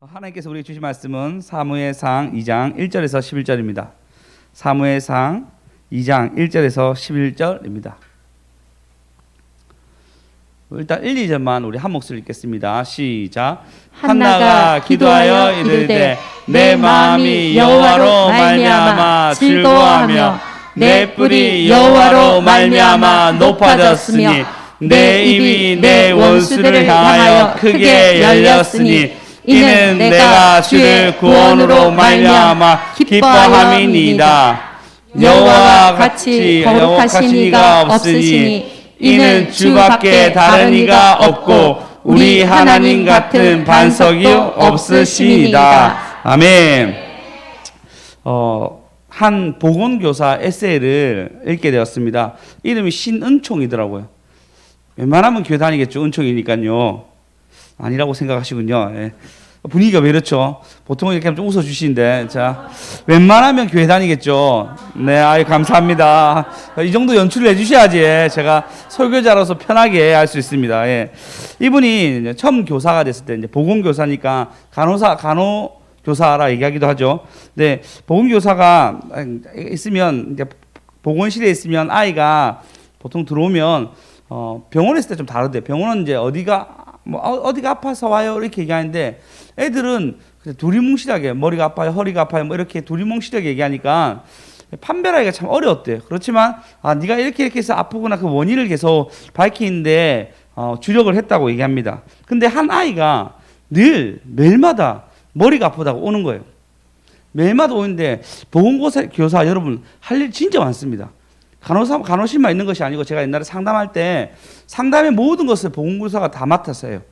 하나님께서 우리에게 주신 말씀은 사무엘상 2장 1절에서 11절입니다. 사무엘상 2장 1절에서 11절입니다. 일단 1, 2절만 우리 한 목소리 읽겠습니다. 시작. 한나가 기도하여 이르되 내 마음이 여호와로 말미암아 즐거워하며 내 뿔이 여호와로 말미암아 높아졌으며 내 입이 내 원수를 향하여 크게 열렸으니 이는 내가 주의 구원으로 말미암아 기뻐함이니이다. 여호와와 같이 거룩하신 이가 없으시니 이는 주밖에 다른 이가 없고 우리 하나님 같은 반석이 없으시니이다. 아멘. 어, 한 보건교사 에세이를 읽게 되었습니다. 이름이 신은총이더라고요. 웬만하면 교회 다니겠죠. 은총이니까요. 아니라고 생각하시군요. 예. 분위기가 왜 이렇죠? 보통 이렇게 하면 좀 웃어주시는데, 자, 웬만하면 교회 다니겠죠. 네, 아유, 감사합니다. 이 정도 연출을 해주셔야지 제가 설교자로서 편하게 할 수 있습니다. 예. 이분이 처음 교사가 됐을 때, 이제 보건교사니까 간호사, 간호교사라 얘기하기도 하죠. 네, 보건교사가 있으면, 이제 보건실에 있으면 아이가 보통 들어오면, 어, 병원에 있을 때 좀 다르대. 병원은 이제 어디가 뭐 어, 어디가 아파서 와요 이렇게 얘기하는데 애들은 두리뭉실하게 머리가 아파요 허리가 아파요 뭐 이렇게 두리뭉실하게 얘기하니까 판별하기가 참 어려웠대요. 그렇지만 아 네가 이렇게 이렇게 해서 아프구나 그 원인을 계속 밝히는데 어, 주력을 했다고 얘기합니다. 근데 한 아이가 늘 매일마다 머리가 아프다고 오는 거예요. 매일마다 오는데 보건교사 교사 여러분 할 일 진짜 많습니다. 간호사 간호실만 있는 것이 아니고 제가 옛날에 상담할 때 상담의 모든 것을 보건교사가 다 해요.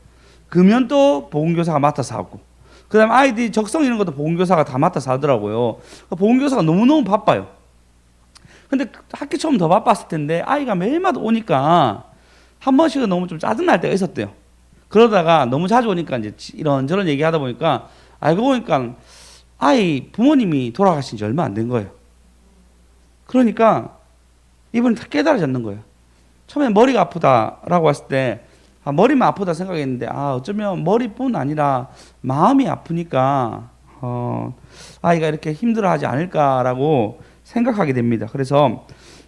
금연도 보건교사가 맡아서 하고 그 다음에 아이들이 적성 이런 것도 보건교사가 다 맡아서 하더라고요. 그 보건교사가 너무너무 바빠요. 근데 학기 처음 더 바빴을 텐데 아이가 매일마다 오니까 한 번씩은 너무 좀 짜증날 때가 있었대요. 그러다가 너무 자주 오니까 이제 이런저런 얘기하다 보니까 알고 보니까 아이 부모님이 돌아가신 지 얼마 안 된 거예요. 그러니까 이분이 다 깨달아졌는 거예요. 처음에 머리가 아프다라고 했을 때 아, 머리만 아프다 생각했는데 아 어쩌면 머리뿐 아니라 마음이 아프니까 어, 아이가 이렇게 힘들어하지 않을까라고 생각하게 됩니다. 그래서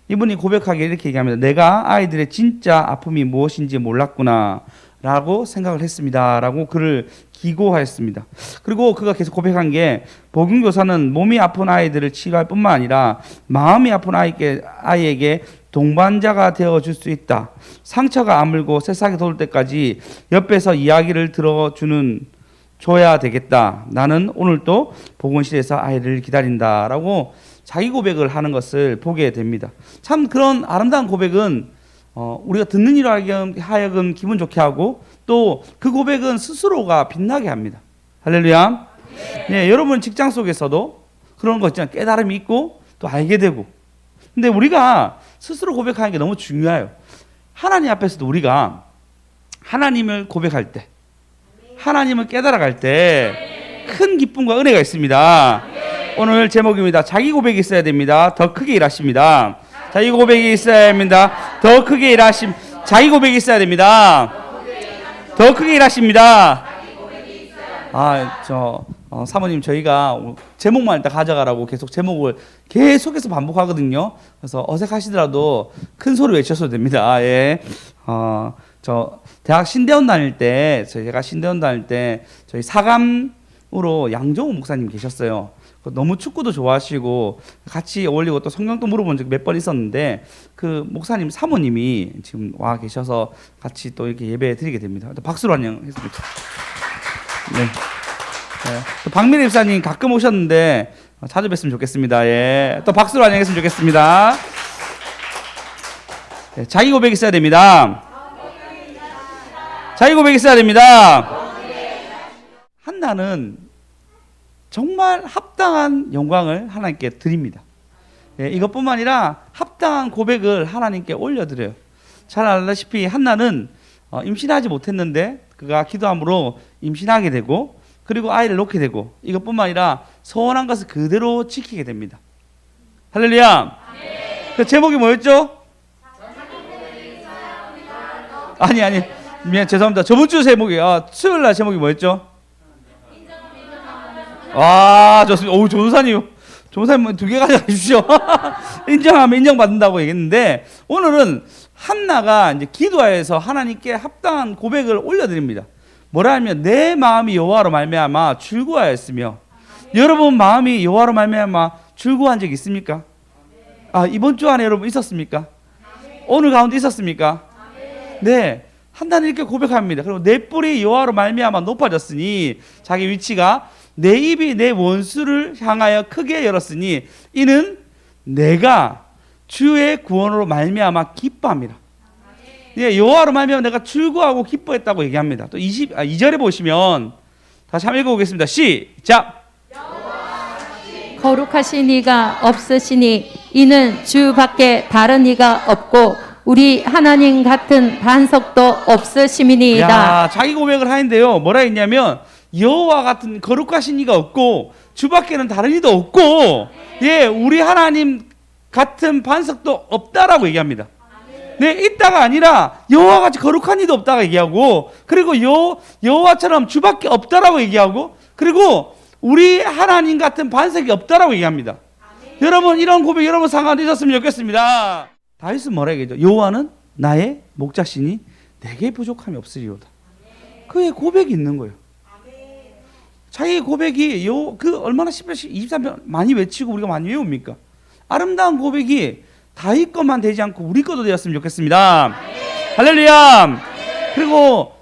이분이 고백하기 이렇게 얘기합니다. 내가 아이들의 진짜 아픔이 무엇인지 몰랐구나라고 생각을 했습니다라고 그를 기고하였습니다. 그리고 그가 계속 고백한 게 복음교사는 몸이 아픈 아이들을 치료할 뿐만 아니라 마음이 아픈 아이에게, 아이에게 동반자가 되어 줄 수 있다. 상처가 아물고 새싹이 돋을 때까지 옆에서 이야기를 들어주는 줘야 되겠다. 나는 오늘도 보건실에서 아이를 기다린다라고 자기 고백을 하는 것을 보게 됩니다. 참 그런 아름다운 고백은 어, 우리가 듣는 이로 하여금 기분 좋게 하고 또 그 고백은 스스로가 빛나게 합니다. 할렐루야. 네, 여러분 직장 속에서도 그런 거 있잖아요. 깨달음이 있고 또 알게 되고. 근데 우리가 스스로 고백하는 게 너무 중요해요. 하나님 앞에서도 우리가 하나님을 고백할 때, 하나님을 깨달아갈 때 큰 기쁨과 은혜가 있습니다. 오늘 제목입니다. 자기 고백이 있어야 됩니다. 더 크게 일하십니다. 자기 고백이 있어야 됩니다. 더 크게 일하심. 자기 고백이 있어야 됩니다. 더 크게 일하십니다. 아, 저 어, 사모님 저희가 제목만 일단 가져가라고 계속 제목을 계속해서 반복하거든요. 그래서 어색하시더라도 큰 소리 외쳐도 됩니다. 예. 어, 저 대학 신대원 다닐 때 제가 신대원 다닐 때 저희 사감으로 양정우 목사님 계셨어요. 너무 축구도 좋아하시고 같이 어울리고 또 성경도 물어본 적 몇 번 있었는데 그 목사님 사모님이 지금 와 계셔서 같이 또 이렇게 예배 드리게 됩니다. 박수로 환영했습니다. 네. 네. 또 박민혜 집사님 가끔 오셨는데 자주 뵀으면 좋겠습니다. 예. 또 박수로 환영했으면 좋겠습니다. 네, 자기 고백 있어야 됩니다. 자기 고백 있어야 됩니다. 한나는 정말 합당한 영광을 하나님께 드립니다. 예, 이것뿐만 아니라 합당한 고백을 하나님께 올려드려요. 잘 알다시피 한나는 어, 임신하지 못했는데 그가 기도함으로 임신하게 되고 그리고 아이를 놓게 되고 이것뿐만 아니라 서원한 것을 그대로 지키게 됩니다. 할렐루야. 그 제목이 뭐였죠? 아니 아니 미안 죄송합니다. 저번 주 제목이 아, 수요일 날 제목이 뭐였죠? 아 좋습니다. 오 조사님, 조사님 두 개 가져가십시오. 인정하면 인정받는다고 얘기했는데 오늘은 한나가 이제 기도하여서 하나님께 합당한 고백을 올려드립니다. 뭐라 하면 내 마음이 여호와로 말미암아 즐거워하였으며 여러분 마음이 여호와로 말미암아 즐거워한 적 있습니까? 아 이번 주 안에 여러분 있었습니까? 오늘 가운데 있었습니까? 네. 한다는 이렇게 고백합니다. 그리고 내 뿔이 여호와로 말미암아 높아졌으니 자기 위치가 내 입이 내 원수를 향하여 크게 열었으니 이는 내가 주의 구원으로 말미암아 기뻐합니다. 예, 여호와로 말미암아 내가 즐거워하고 기뻐했다고 얘기합니다. 또 20, 아, 2절에 보시면 다시 한번 읽어보겠습니다. 시작. 거룩하신 이가 없으시니 이는 주 밖에 다른 이가 없고 우리 하나님 같은 반석도 없으심이니이다. 야, 자기 고백을 하는데요. 뭐라 했냐면 여호와 같은 거룩하신 이가 없고 주밖에는 다른 이도 없고 예, 우리 하나님 같은 반석도 없다라고 얘기합니다. 네, 있다가 아니라 여호와 같이 거룩한 이도 없다가 얘기하고 그리고 여 여호와처럼 주밖에 없다라고 얘기하고 그리고 우리 하나님 같은 반석이 없다라고 얘기합니다. 여러분 이런 고백 여러분 상관이 있었으면 좋겠습니다. 다윗은 뭐라 얘기죠? 여호와는 나의 목자시니 내게 부족함이 없으리로다. 그의 고백이 있는 거예요. 자기 고백이 요 그 얼마나 10편 23편 많이 외치고 우리가 많이 외웁니까? 아름다운 고백이 다윗 것만 되지 않고 우리 것도 되었으면 좋겠습니다. 할렐루야. 그리고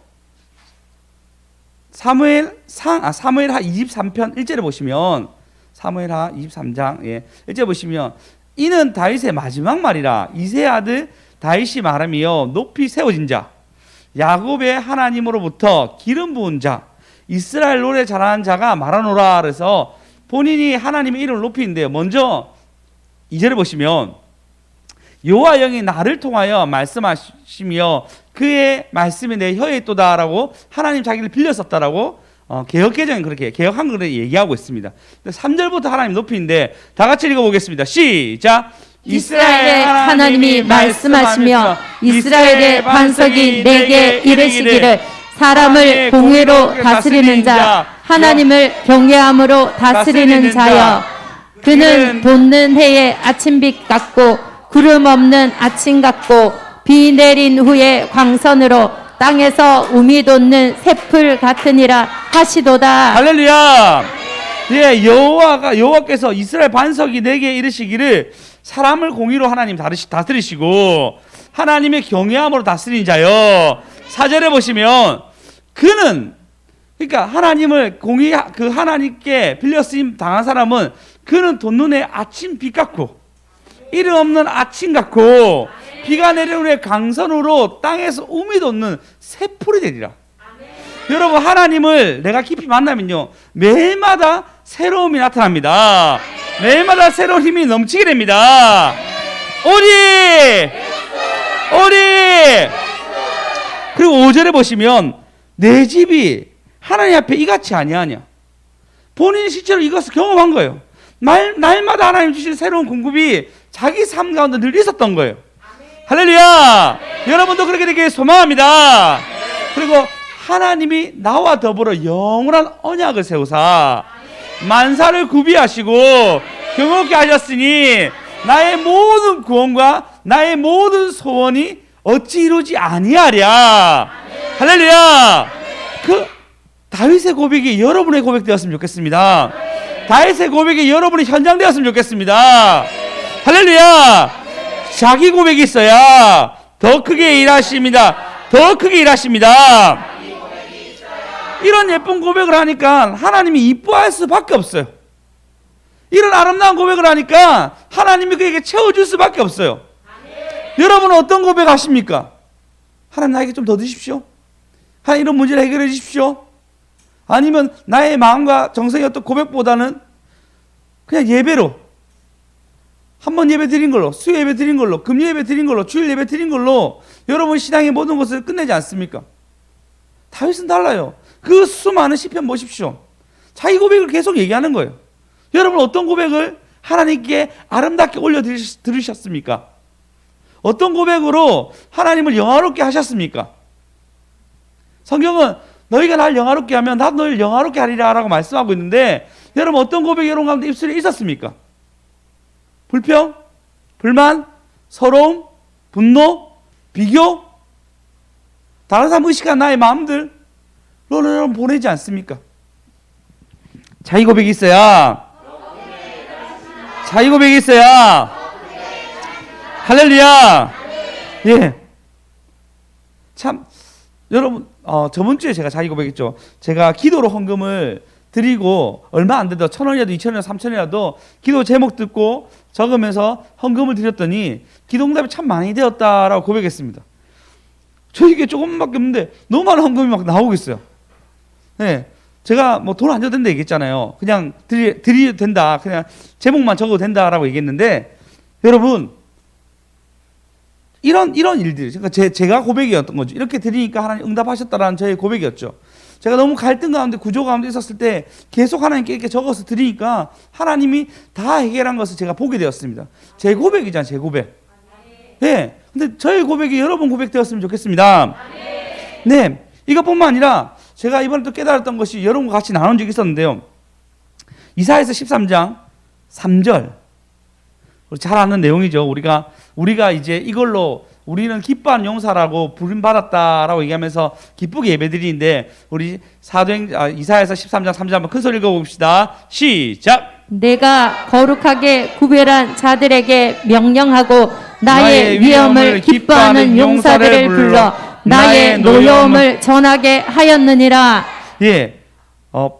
사무엘 상 아, 사무엘하 23편 1절에 보시면 사무엘하 23장 예. 1절에 보시면 이는 다윗의 마지막 말이라 이세 아들 다윗이 말하며 높이 세워진 자 야곱의 하나님으로부터 기름 부은 자 이스라엘 노래 잘하는 자가 말하노라 그래서 본인이 하나님의 이름을 높이는데요. 먼저 2절에 보시면 여호와 영이 나를 통하여 말씀하시며 그의 말씀이 내 혀에 있도다라고 하나님 자기를 빌렸었다라고 어, 개혁 개정은 그렇게 개혁 한글에 얘기하고 있습니다. 3절부터 하나님 높이는데 다 같이 읽어보겠습니다. 시작. 이스라엘의 하나님이 말씀하시며 이스라엘의 반석이 내게 이르시기를 사람을 공의로 다스리는 자 하나님을 경외함으로 다스리는 자여 그는 돋는 해의 아침빛 같고 구름 없는 아침 같고 비 내린 후에 광선으로 땅에서 우미 돋는 새풀 같으니라 하시도다 할렐루야. 예, 여호와가 여호와께서 이스라엘 반석이 내게 이르시기를 사람을 공의로 하나님 다르시 다스리시고 하나님의 경외함으로 다스린 자요. 사절에 보시면 그는 그러니까 하나님을 공의 그 하나님께 빌려 쓰임 당한 사람은 그는 돋눈의 아침 빛 같고 이름 없는 아침 같고 비가 후에 강선으로 땅에서 우미 돋는 새풀이 되리라. 여러분 하나님을 내가 깊이 만나면요 매일마다 새로움이 나타납니다. 매일마다 새로운 힘이 넘치게 됩니다. 오리 오리 그리고 5절에 보시면 내 집이 하나님 앞에 이같이 아니하냐 본인이 실제로 이것을 경험한 거예요. 날, 날마다 하나님 주시는 새로운 공급이 자기 삶 가운데 늘 있었던 거예요. 할렐루야! 여러분도 그렇게 되길 소망합니다. 그리고 하나님이 나와 더불어 영원한 언약을 세우사 만사를 구비하시고 경험케 하셨으니 나의 모든 구원과 나의 모든 소원이 어찌 이루지 아니하랴. 할렐루야! 그 다윗의 고백이 여러분의 고백 되었으면 좋겠습니다. 다윗의 고백이 여러분의 현장 되었으면 좋겠습니다. 할렐루야! 자기 고백이 있어야 더 크게 일하십니다. 더 크게 일하십니다. 이런 예쁜 고백을 하니까 하나님이 이뻐할 수밖에 없어요. 이런 아름다운 고백을 하니까 하나님이 그에게 채워줄 수밖에 없어요. 여러분은 어떤 고백 하십니까? 하나님 나에게 좀 더 드십시오. 하나님 이런 문제를 해결해 주십시오. 아니면 나의 마음과 정성의 어떤 고백보다는 그냥 예배로 한 번 예배 드린 걸로 수요 예배 드린 걸로 금요 예배 드린 걸로 주일 예배 드린 걸로 여러분 신앙의 모든 것을 끝내지 않습니까? 다윗은 달라요. 그 수많은 시편 보십시오. 자기 고백을 계속 얘기하는 거예요. 여러분 어떤 고백을 하나님께 아름답게 올려 들으셨습니까? 어떤 고백으로 하나님을 영화롭게 하셨습니까? 성경은 너희가 날 영화롭게 하면 나도 너희를 영화롭게 하리라 라고 말씀하고 있는데 여러분 어떤 고백이 여러분 가운데 입술에 있었습니까? 불평, 불만, 서러움, 분노, 비교, 다른 사람 의식한 나의 마음들, 너는 여러분 보내지 않습니까? 자기 고백이 있어야, 자기 고백이 있어야, 할렐루야, 예. 참, 여러분, 어, 저번 주에 제가 자기 고백했죠. 제가 기도로 헌금을 드리고 얼마 안 돼도 천 원이라도 이천 원이라도 삼천 원이라도 기도 제목 듣고 적으면서 헌금을 드렸더니 기도 응답이 참 많이 되었다라고 고백했습니다. 저 이게 조금밖에 없는데 너무 많은 헌금이 막 나오고 있어요. 네. 제가 뭐 돈 안 줘도 된다 얘기했잖아요. 그냥 드리, 드려도 된다. 그냥 제목만 적어도 된다라고 얘기했는데 여러분 이런 이런 일들 그러니까 제, 제가 고백이었던 거죠. 이렇게 드리니까 하나님 응답하셨다라는 저의 고백이었죠. 제가 너무 갈등 가운데 구조 가운데 있었을 때 계속 하나님께 이렇게 적어서 드리니까 하나님이 다 해결한 것을 제가 보게 되었습니다. 제 고백이잖아요, 제 고백. 네. 근데 저의 고백이 여러분 고백되었으면 좋겠습니다. 네. 이것뿐만 아니라 제가 이번에 또 깨달았던 것이 여러분과 같이 나눈 적이 있었는데요. 이사에서 13장 3절. 잘 아는 내용이죠. 우리가 우리가 이제 이걸로 우리는 기뻐하는 용사라고 부름 받았다라고 얘기하면서 기쁘게 예배드리는데 우리 사도행 아, 이사야서 13장 3절 한번 큰 소리 읽어 봅시다. 시작. 내가 거룩하게 구별한 자들에게 명령하고 나의 위엄을 기뻐하는 용사들을 불러 나의 노여움을 전하게 하였느니라. 예. 어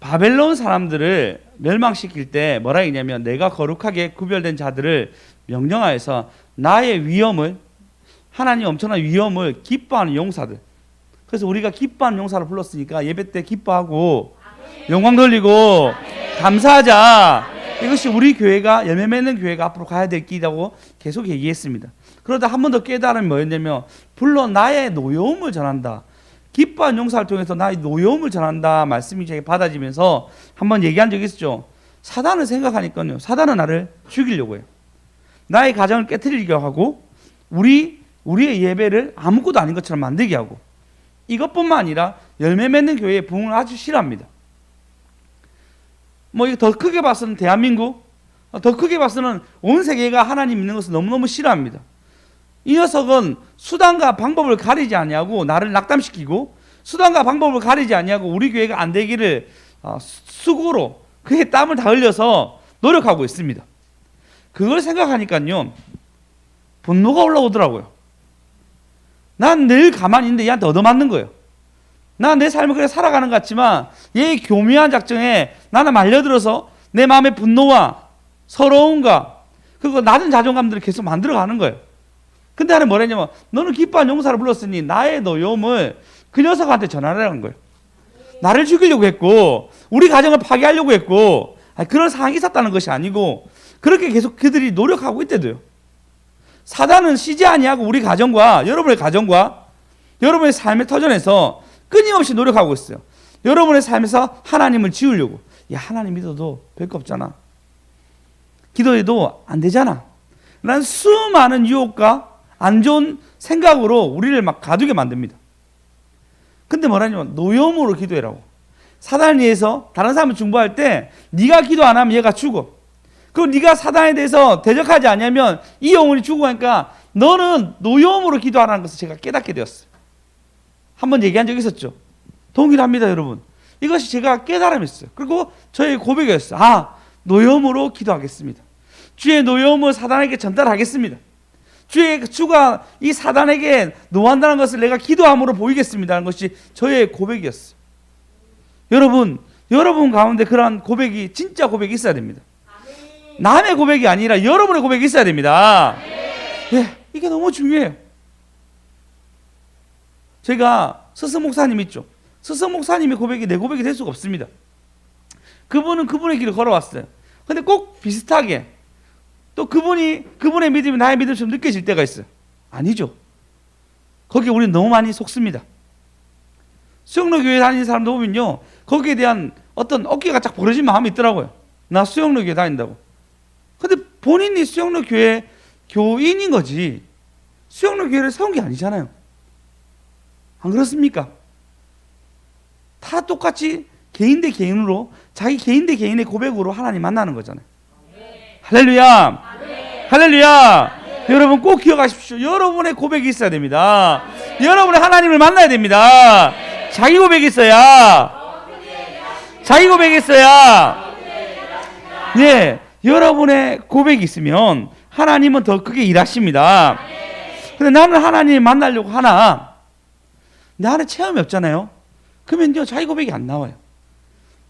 바벨론 사람들을 멸망시킬 때 뭐라 했냐면 내가 거룩하게 구별된 자들을 명령하여서 나의 위엄을 하나님 엄청난 위엄을 기뻐하는 용사들. 그래서 우리가 기뻐하는 용사를 불렀으니까 예배 때 기뻐하고 영광 돌리고 감사하자. 이것이 우리 교회가 열매 맺는 교회가 앞으로 가야 될 길이라고 계속 얘기했습니다. 그러다 한 번 더 깨달음이 뭐였냐면 불러 나의 노여움을 전한다. 기뻐한 용사를 통해서 나의 노여움을 전한다 말씀이 제게 받아지면서 한번 얘기한 적이 있었죠. 사단을 생각하니까요. 사단은 나를 죽이려고 해요. 나의 가정을 깨뜨리려고 하고 우리 우리의 예배를 아무것도 아닌 것처럼 만들게 하고 이것뿐만 아니라 열매 맺는 교회의 부흥을 아주 싫어합니다. 뭐 이거 더 크게 봐서는 대한민국, 더 크게 봐서는 온 세계가 하나님 있는 것을 너무너무 싫어합니다. 이 녀석은 수단과 방법을 가리지 아니하고 나를 낙담시키고 수단과 방법을 가리지 아니하고 우리 교회가 안 되기를 어, 수고로 그의 땀을 다 흘려서 노력하고 있습니다. 그걸 생각하니까요 분노가 올라오더라고요. 난 늘 가만히 있는데 얘한테 얻어맞는 거예요. 난 내 삶을 그래 살아가는 것 같지만 얘의 교묘한 작정에 나는 말려들어서 내 마음의 분노와 서러움과 그리고 낮은 자존감들을 계속 만들어가는 거예요. 근데 하나님 뭐랬냐면 너는 기뻐한 용사를 불렀으니 나의 노여움을 그 녀석한테 전하라는 거예요. 나를 죽이려고 했고 우리 가정을 파괴하려고 했고 그런 상황이 있었다는 것이 아니고 그렇게 계속 그들이 노력하고 있대도요. 사단은 쉬지 아니하고 우리 가정과 여러분의 가정과 여러분의 삶의 터전에서 끊임없이 노력하고 있어요. 여러분의 삶에서 하나님을 지우려고. 야 하나님 믿어도 별거 없잖아. 기도해도 안 되잖아. 난 수많은 유혹과 안 좋은 생각으로 우리를 막 가두게 만듭니다. 근데 뭐라냐면 노여움으로 기도해라고. 사단에 의해서 다른 사람을 중보할 때 네가 기도 안 하면 얘가 죽어. 그리고 네가 사단에 대해서 대적하지 않으면 이 영혼이 죽어가니까 너는 노여움으로 기도하라는 것을 제가 깨닫게 되었어요. 한번 얘기한 적 있었죠. 동일합니다, 여러분. 이것이 제가 깨달음이었어요. 그리고 저의 고백이었어요. 아, 노여움으로 기도하겠습니다. 주의 노여움을 사단에게 전달하겠습니다. 주의 주가 이 사단에게 노한다는 것을 내가 기도함으로 보이겠습니다는 것이 저의 고백이었어요. 여러분, 여러분 가운데 그러한 고백이 진짜 고백이 있어야 됩니다. 남의 고백이 아니라 여러분의 고백이 있어야 됩니다. 예, 이게 너무 중요해요. 제가 스승 목사님 있죠. 스승 목사님의 고백이 내 고백이 될 수가 없습니다. 그분은 그분의 길을 걸어왔어요. 근데 꼭 비슷하게 또 그분이 그분의 믿음이 나의 믿음처럼 느껴질 때가 있어요. 아니죠. 거기에 우리는 너무 많이 속습니다. 수영로 교회 다니는 사람도 보면요. 거기에 대한 어떤 어깨가 쫙 벌어진 마음이 있더라고요. 나 수영로 교회 다닌다고. 근데 본인이 수영로 교회 교인인 거지. 수영로 교회를 세운 게 아니잖아요. 안 그렇습니까? 다 똑같이 개인 대 개인으로 자기 개인 대 개인의 고백으로 하나님 만나는 거잖아요. 할렐루야. 할렐루야. 여러분 꼭 기억하십시오. 여러분의 고백이 있어야 됩니다. 여러분의 하나님을 만나야 됩니다. 자기 고백이 있어야. 자기 고백이 있어야. 예. 여러분의 고백이 있으면 하나님은 더 크게 일하십니다. 근데 나는 하나님 만나려고 하나 내 안에 체험이 없잖아요. 그러면요 자기 고백이 안 나와요.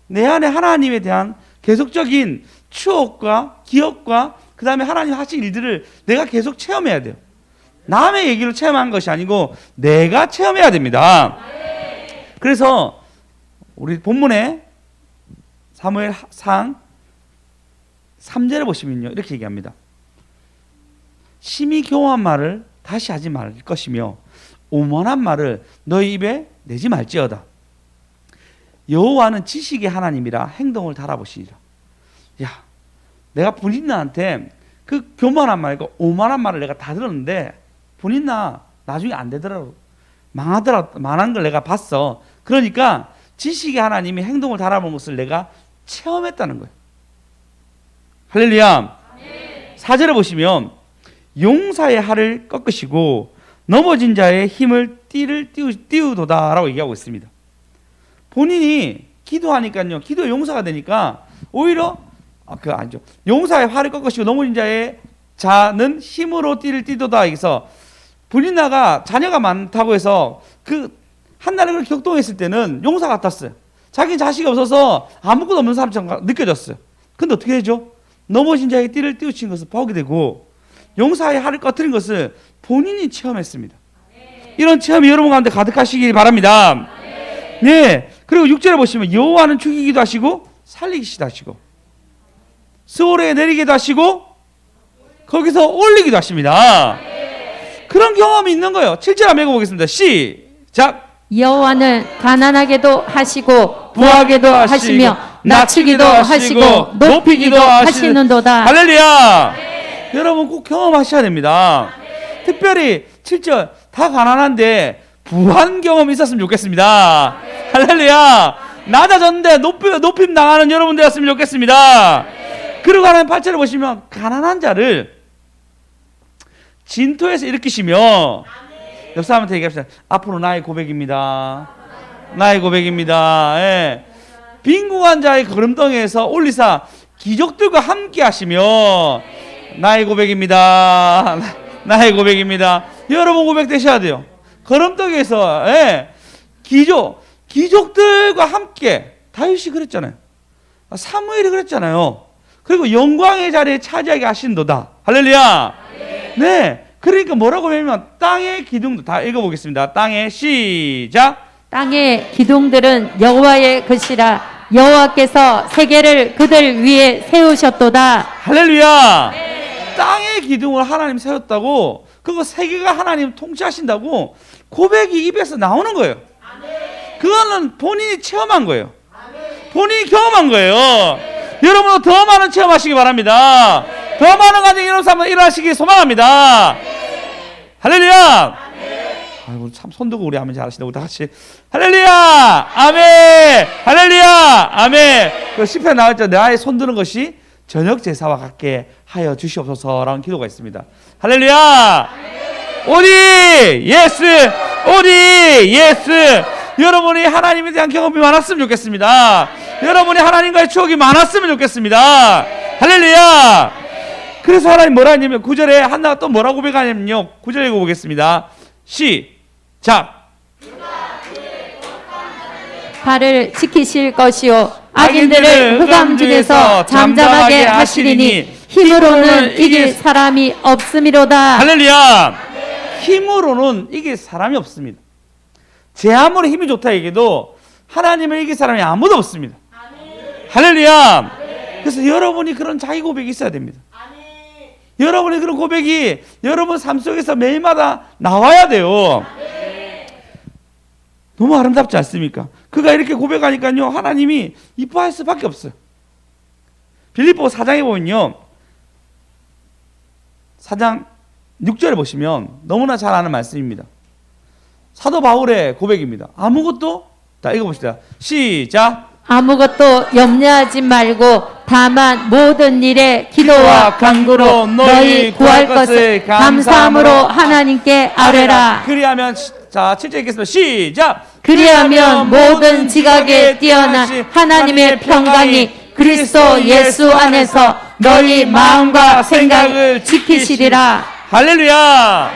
내 안에 하나님에 대한 계속적인 추억과 기억과 그 다음에 하나님 하신 일들을 내가 계속 체험해야 돼요. 남의 얘기로 체험한 것이 아니고 내가 체험해야 됩니다. 그래서 우리 본문에 사무엘 상 3절에 보시면요 이렇게 얘기합니다. 심히 교한 말을 다시 하지 말 것이며 오만한 말을 너희 입에 내지 말지어다. 여호와는 지식의 하나님이라 행동을 달아보시리라. 야, 내가 분인나한테 그 교만한 말과 오만한 말을 내가 다 들었는데 분인나 나중에 안 되더라고. 망하더라 망한 걸 내가 봤어. 그러니까 지식의 하나님이 행동을 달아본 것을 내가 체험했다는 거예요. 할렐루야. 사절에 보시면 용사의 할을 꺾으시고 넘어진 자의 힘을 띠를 띄우, 띄우도다라고 얘기하고 있습니다. 본인이 기도하니까요. 기도 용사가 되니까 오히려 아, 그 아니죠. 용사의 활을 꺾으시고 넘어진 자의 자는 힘으로 띠를 띠도다 여기서 분인나가 자녀가 많다고 해서 그 그렇게 격동했을 때는 용사 같았어요. 자기 자식이 없어서 아무것도 없는 사람처럼 느껴졌어요. 근데 어떻게 되죠? 넘어진 자의 띠를 띄우친 것을 보게 되고 용사의 활을 꺼트린 것을 본인이 체험했습니다. 이런 체험이 여러분 가운데 가득하시길 바랍니다. 네. 그리고 6절에 보시면 여호와는 죽이기도 하시고 살리기도 하시고 스올에 내리기도 하시고 거기서 올리기도 하십니다. 그런 경험이 있는 거예요. 7절 한번 읽어보겠습니다. 시작. 여호와는 가난하게도 하시고 부하게도 하시며 낮추기도 하시고, 높이기도 하시는도다. 할렐루야. 여러분 꼭 경험하셔야 됩니다. 특별히 7절 다 가난한데 부한 경험이 있었으면 좋겠습니다. 할렐루야. 낮아졌는데 높이 높임 나가는 여러분 되었으면 좋겠습니다. 그리고 하나님 8절을 보시면 가난한 자를 진토에서 일으키시며 옆 사람한테 얘기합시다. 앞으로 나의 고백입니다. 나의 고백입니다. 예. 빈궁한 자의 걸음덩이에서 올리사 기적들과 함께 하시며 나의 고백입니다. 나의 고백입니다. 여러분 고백 되셔야 돼요. 걸음덩이에서 예. 기적 기적들과 함께 다윗이 그랬잖아요. 사무엘이 그랬잖아요. 그리고 영광의 자리에 차지하게 하신도다. 할렐루야. 네. 그러니까 뭐라고 하면 땅의 기둥도 다 읽어보겠습니다. 땅의 시작. 땅의 기둥들은 여호와의 것이라 여호와께서 세계를 그들 위에 세우셨도다. 할렐루야. 땅의 기둥을 하나님 세웠다고 그거 세계가 하나님 통치하신다고 고백이 입에서 나오는 거예요. 그거는 본인이 체험한 거예요. 본인이 경험한 거예요. 여러분도 더 많은 체험하시기 바랍니다. 더 많은 가정 이런 삶을 일어나시기 소망합니다. 할렐루야. 아이고 참 손들고 우리 아멘 잘하시네. 우리 다 같이. 할렐루야. 아멘. 할렐루야. 아멘. 그 시편 나왔죠 나의 손드는 것이 저녁 제사와 같게 하여 주시옵소서라는 기도가 있습니다. 할렐루야. 오리 예스 오리 예스 여러분이 하나님에 대한 경험이 많았으면 좋겠습니다. 여러분이 하나님과의 추억이 많았으면 좋겠습니다. 할렐루야. 그래서 하나님 뭐라 했냐면 9절에 한나가 또 뭐라고 고백하냐면요. 9절 읽어보겠습니다. 시작. 발을 지키실 것이요. 악인들을 흑암 중에서 잠잠하게 하시리니 힘으로는 이길 사람이 없음이로다. 할렐루야. 힘으로는 이길 사람이 없습니다 제 아무리 힘이 좋다 얘기도 하나님을 이길 사람이 아무도 없습니다. 할렐루야. 그래서 여러분이 그런 자기 고백이 있어야 됩니다. 여러분의 그런 고백이 여러분 삶 속에서 매일마다 나와야 돼요. 너무 아름답지 않습니까? 그가 이렇게 고백하니까요 하나님이 이뻐할 수밖에 없어요. 빌립보 4장에 보면요 4장 6절에 보시면 너무나 잘 아는 말씀입니다 사도 바울의 고백입니다 아무것도 자 읽어봅시다 시작 아무것도 염려하지 말고 다만 모든 일에 기도와 간구로 너희 구할 것을 감사함으로 하나님께 아뢰라. 그리하면 시- 자 7절 읽겠습니다. 시작. 그리하면 모든 지각에 뛰어난 하나님의 평강이 그리스도 예수 안에서 너희 마음과 생각을 지키시리라. 할렐루야.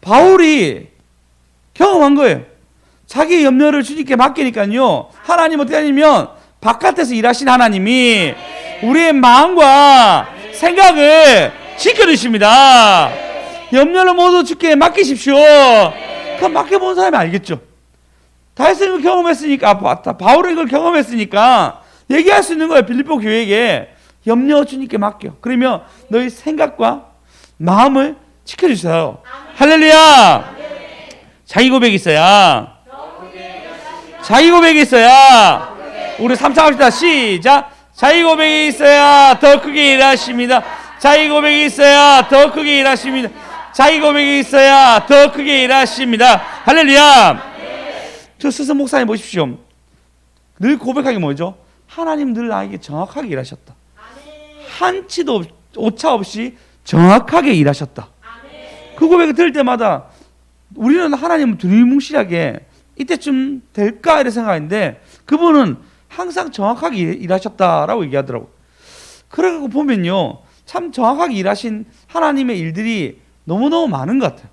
바울이 경험한 거예요. 자기 염려를 주님께 맡기니까요. 하나님 어떻게 하냐면 바깥에서 일하신 하나님이 우리의 마음과 생각을 지켜주십니다. 염려를 모두 주께 맡기십시오. 그럼 맡겨본 사람이 알겠죠. 다윗은 이걸 경험했으니까 바- 바울은 이걸 경험했으니까 얘기할 수 있는 거예요. 빌립보 교회에게 염려 주님께 맡겨. 그러면 너희 생각과 마음을 지켜주세요. 할렐루야. 자기 고백이 있어야. 자기 고백이 있어야. 우리 삼창 합시다. 시작. 자기 고백이 있어야 더 크게 일하십니다. 자기 고백이 있어야 더 크게 일하십니다. 자기 고백이 있어야 더 크게 일하십니다. 할렐루야. 저 스승 목사님 보십시오. 늘 고백하기 뭐죠? 하나님 늘 나에게 정확하게 일하셨다. 한치도 없- 오차 없이 정확하게 일하셨다. 그 고백을 들을 때마다 우리는 하나님을 두리뭉실하게 이때쯤 될까 이런 생각인데 그분은 항상 정확하게 일- 일하셨다라고 얘기하더라고. 그래갖고 보면요, 참 정확하게 일하신 하나님의 일들이 너무너무 많은 것 같아요.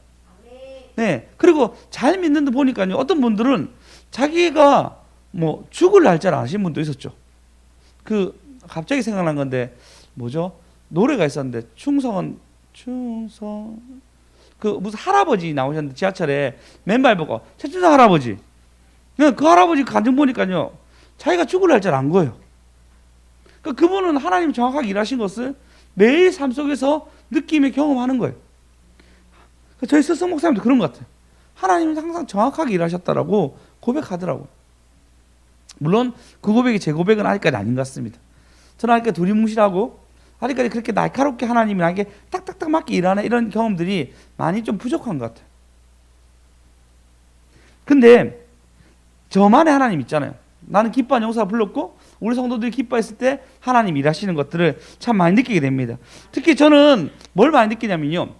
네. 그리고 잘 믿는데 보니까요, 어떤 분들은 자기가 뭐 죽을 날짜를 아시는 분도 있었죠. 그 갑자기 생각난 건데 뭐죠? 노래가 있었는데 충성은 충성 그 무슨 할아버지 나오셨는데 지하철에 맨발 보고 최춘성 할아버지. 그 할아버지 간증 보니까요, 자기가 죽을 날짜를 안 거예요. 그 그분은 하나님 정확하게 일하신 것을 매일 삶 속에서 느끼며 경험하는 거예요. 그 저희 스승 목사님도 그런 것 같아요. 하나님은 항상 정확하게 일하셨다라고 고백하더라고요. 물론 그 고백이 제 고백은 아직까지 아닌 것 같습니다. 저는 아직까지 두리뭉실하고 아직까지 그렇게 날카롭게 하나님이 나에게 딱딱딱 맞게 일하는 이런 경험들이 많이 좀 부족한 것 같아요. 근데 저만의 하나님 있잖아요. 나는 기뻐한 용사가 불렀고 우리 성도들이 기뻐했을 때 하나님 일하시는 것들을 참 많이 느끼게 됩니다. 특히 저는 뭘 많이 느끼냐면요.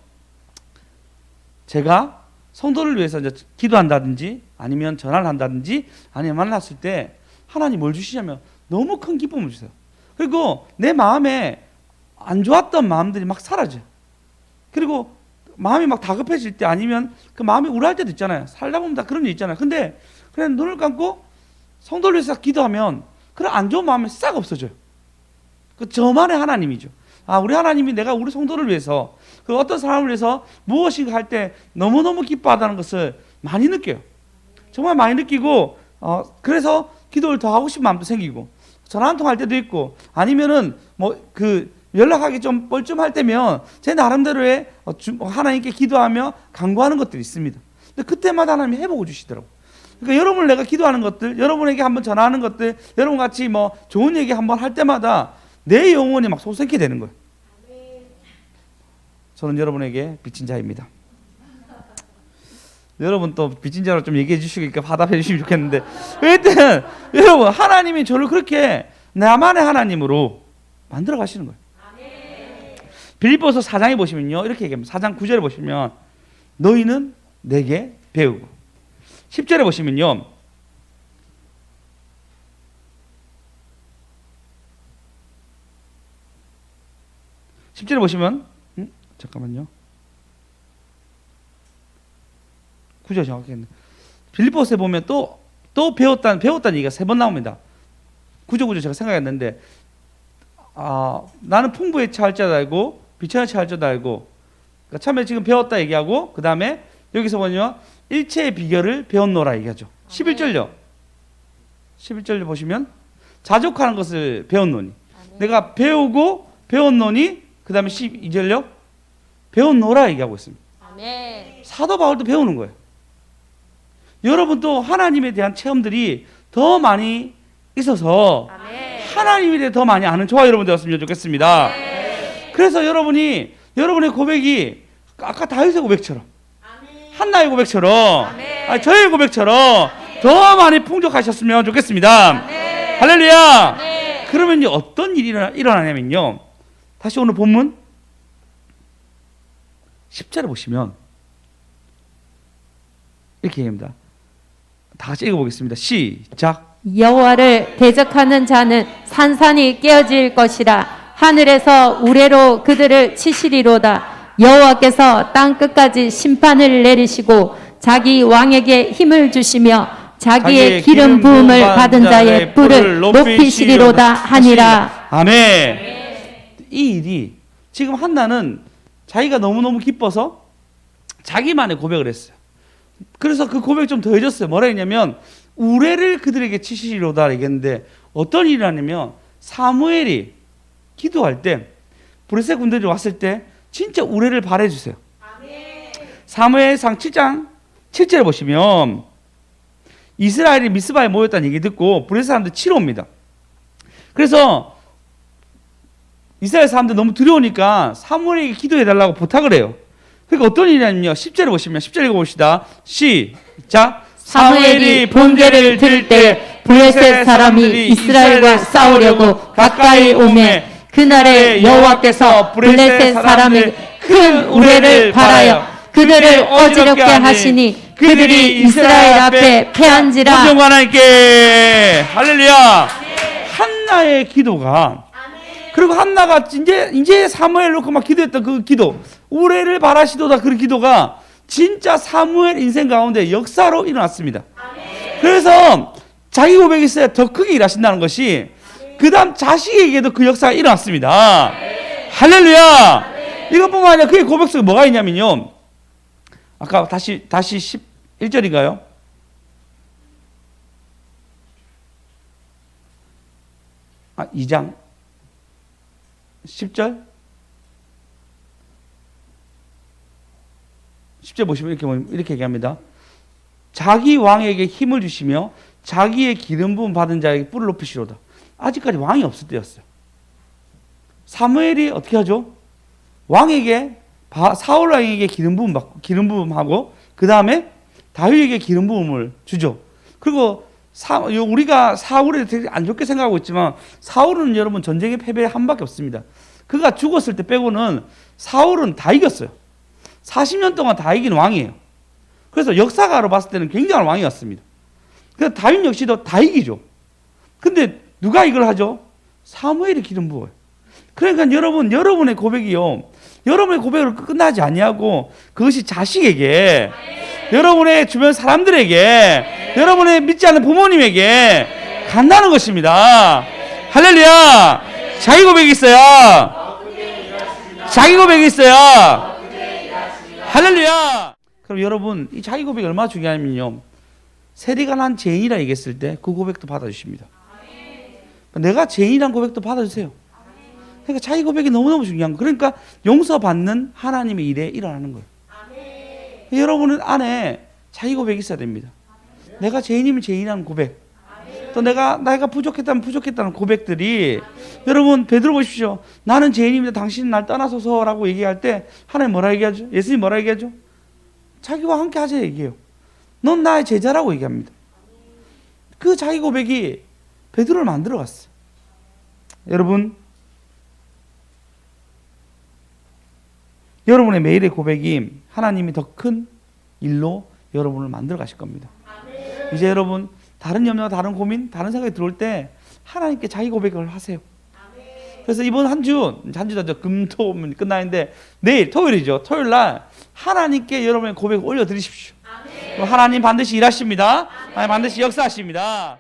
제가 성도를 위해서 이제 기도한다든지 아니면 전화를 한다든지 아니면 만났을 때 하나님 뭘 주시냐면 너무 큰 기쁨을 주세요. 그리고 내 마음에 안 좋았던 마음들이 막 사라져요. 그리고 마음이 막 다급해질 때 아니면 그 마음이 우울할 때도 있잖아요. 살다 보면 다 그런 일 있잖아요. 근데 그냥 눈을 감고 성도를 위해서 기도하면 그런 안 좋은 마음이 싹 없어져요. 그 저만의 하나님이죠. 아, 우리 하나님이 내가 우리 성도를 위해서 그 어떤 사람을 위해서 무엇인가 할 때 너무너무 기뻐하다는 것을 많이 느껴요. 정말 많이 느끼고 어, 그래서 기도를 더 하고 싶은 마음도 생기고 전화 한 통 할 때도 있고 아니면은 뭐 그 연락하기 좀 뻘쭘할 때면 제 나름대로의 어, 주- 하나님께 기도하며 간구하는 것들이 있습니다. 근데 그때마다 하나님이 회복을 주시더라고. 그러니까 여러분을 내가 기도하는 것들, 여러분에게 한번 전화하는 것들, 여러분 같이 뭐 좋은 얘기 한번 할 때마다 내 영혼이 막 솟게 되는 거예요. 저는 여러분에게 빚진 자입니다. 여러분 또 빚진 자로 좀 얘기해 주시니까 화답해 주시면 좋겠는데 일단 여러분 하나님이 저를 그렇게 나만의 하나님으로 만들어 가시는 거예요. 빌립보서 4장에 보시면요 이렇게 얘기합니다. 4장 9절에 보시면 너희는 내게 배우고 10절에 보시면요 십절에 보시면 음? 잠깐만요. 구절 정확했네. 빌립보스에 보면 또 또 배웠다는 배웠다는 얘기가 세 번 나옵니다. 구조 구조 제가 생각했는데 아 나는 풍부에 처할 줄 알고 비천에 처할 줄 알고 그러니까 처음에 지금 배웠다 얘기하고 그 다음에 여기서 보면 일체의 비결을 배웠노라 얘기하죠. 11절요. 11절 보시면 자족하는 것을 배웠노니 내가 배우고 배웠노니 그 다음에 12절요. 배웠노라 얘기하고 있습니다. 아멘. 사도 바울도 배우는 거예요. 여러분도 하나님에 대한 체험들이 더 많이 있어서 아멘. 하나님에 대해 더 많이 아는 저와 여러분 되었으면 좋겠습니다. 그래서 여러분이 여러분의 고백이 아까 다윗의 고백처럼 한나의 고백처럼 아니, 저의 고백처럼 더 많이 풍족하셨으면 좋겠습니다. 할렐루야. 그러면 이제 어떤 일이 일어나, 일어나냐면요. 다시 오늘 본문 10절에 보시면 이렇게 얘기합니다. 다 같이 읽어보겠습니다. 시작. 여호와를 대적하는 자는 산산이 깨어질 것이라 하늘에서 우레로 그들을 치시리로다 여호와께서 땅 끝까지 심판을 내리시고 자기 왕에게 힘을 주시며 자기의 기름 부음을 받은 자의 뿔을 높이시리로다 하니라 아멘. 이 일이 지금 한나는 자기가 너무너무 기뻐서 자기만의 고백을 했어요. 그래서 그 고백이 좀 더해졌어요. 뭐라 했냐면 우레를 그들에게 치시리로다 얘기했는데 어떤 일이 라냐면 사무엘이 기도할 때 브레세 군대들이 왔을 때 진짜 우레를 발해 주세요. 사무엘상 7장 7절에 보시면 이스라엘이 미스바에 모였다는 얘기 듣고 브레스 사람들 치러 옵니다. 그래서 이스라엘 사람들 너무 두려우니까 사무엘에게 기도해 달라고 부탁을 해요. 그러니까 어떤 일이냐면요. 10절에 보시면 10절 읽어 봅시다. 시작. 사무엘이 번개를 들을 때 블레셋 사람이 이스라엘과 싸우려고 가까이 오매 그날에 여호와께서 블레셋 사람의 큰 우레를 발하여 그들을 어지럽게 하시니 그들이 이스라엘 앞에 패한지라 하나님께 할렐루야. 한나의 기도가 그리고 한나가 이제 이제 사무엘 놓고 막 기도했던 그 기도 우레를 바라시도다 그 기도가 진짜 사무엘 인생 가운데 역사로 일어났습니다. 그래서 자기 고백이 있어야 더 크게 일하신다는 것이 그 다음 자식에게도 그 역사가 일어났습니다. 할렐루야. 이것뿐만 아니라 그의 고백 속에 뭐가 있냐면요. 아까 다시 다시 11절인가요? 아, 2장 10절 10절 보시면 이렇게 보면 이렇게 얘기합니다. 자기 왕에게 힘을 주시며 자기의 기름 부음 받은 자에게 뿔을 높이시로다. 아직까지 왕이 없을 때였어요. 사무엘이 어떻게 하죠? 왕에게 바- 사울 왕에게 기름 부음 받고 기름 부음하고 그 다음에 다윗에게 기름 부음을 주죠. 그리고 사, 요 우리가 사울을 되게 안 좋게 생각하고 있지만 사울은 여러분 전쟁의 패배 한 밖에 없습니다. 그가 죽었을 때 빼고는 사울은 다 이겼어요. 40년 동안 다 이긴 왕이에요. 그래서 역사가로 봤을 때는 굉장한 왕이었습니다. 그래서 다윗 역시도 다 이기죠. 근데 누가 이걸 하죠? 사무엘이 기름 부어요. 그러니까 여러분, 여러분의 고백이요. 여러분의 고백으로 끝나지 아니하고 그것이 자식에게, 여러분의 주변 사람들에게, 여러분의 믿지 않는 부모님에게 간다는 것입니다. 할렐루야! 자기 고백이 있어요. 자기 고백이 있어요. 할렐루야! 그럼 여러분, 이 자기 고백이 얼마나 중요하냐면요. 세리가 난 죄인이라 얘기했을 때 그 고백도 받아주십니다. 내가 죄인이란 고백도 받아주세요. 그러니까 자기 고백이 너무너무 중요한 거. 그러니까 용서받는 하나님의 일에 일어나는 거예요. 여러분은 안에 자기 고백이 있어야 됩니다. 내가 죄인이면 죄인이라는 고백. 또 내가 내가 부족했다면 부족했다는 고백들이 여러분 베드로 보십시오. 나는 죄인입니다. 당신은 날 떠나소서라고 얘기할 때 하나님 뭐라 얘기하죠? 예수님 뭐라 얘기하죠? 자기와 함께 하자 얘기해요. 넌 나의 제자라고 얘기합니다. 그 자기 고백이 베드로를 만들어 갔어요. 여러분 여러분의 매일의 고백이 하나님이 더 큰 일로 여러분을 만들어 가실 겁니다. 이제 여러분 다른 염려와 다른 고민, 다른 생각이 들어올 때 하나님께 자기 고백을 하세요. 그래서 이번 한 주, 한저 금토 끝나는데 내일 토요일이죠. 토요일 날 하나님께 여러분의 고백을 올려 드리십시오. 하나님 반드시 일하십니다. 하나님 반드시 역사하십니다.